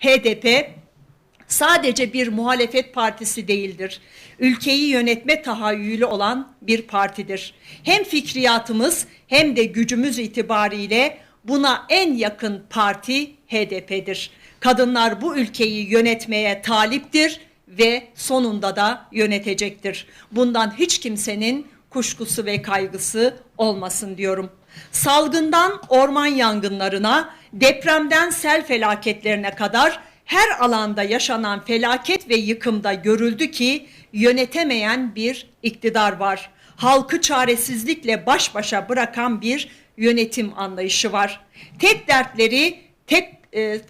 HDP sadece bir muhalefet partisi değildir. Ülkeyi yönetme tahayyülü olan bir partidir. Hem fikriyatımız hem de gücümüz itibariyle buna en yakın parti HDP'dir. Kadınlar bu ülkeyi yönetmeye taliptir ve sonunda da yönetecektir. Bundan hiç kimsenin kuşkusu ve kaygısı olmasın diyorum. Salgından orman yangınlarına, depremden sel felaketlerine kadar her alanda yaşanan felaket ve yıkımda görüldü ki yönetemeyen bir iktidar var. Halkı çaresizlikle baş başa bırakan bir yönetim anlayışı var. Tek dertleri, tek e, e,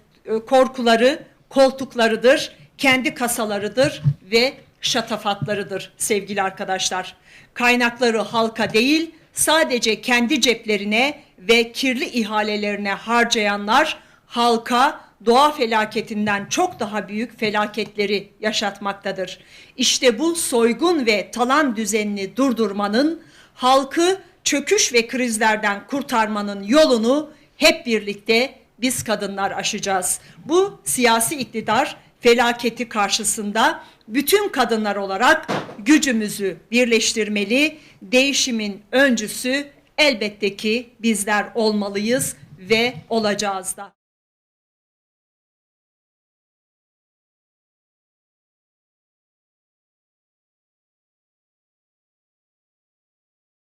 korkuları koltuklarıdır, kendi kasalarıdır ve şatafatlarıdır sevgili arkadaşlar. Kaynakları halka değil, sadece kendi ceplerine ve kirli ihalelerine harcayanlar halka doğa felaketinden çok daha büyük felaketleri yaşatmaktadır. İşte bu soygun ve talan düzenini durdurmanın, halkı çöküş ve krizlerden kurtarmanın yolunu hep birlikte biz kadınlar aşacağız. Bu siyasi iktidar felaketi karşısında bütün kadınlar olarak gücümüzü birleştirmeli. Değişimin öncüsü elbette ki bizler olmalıyız ve olacağız da.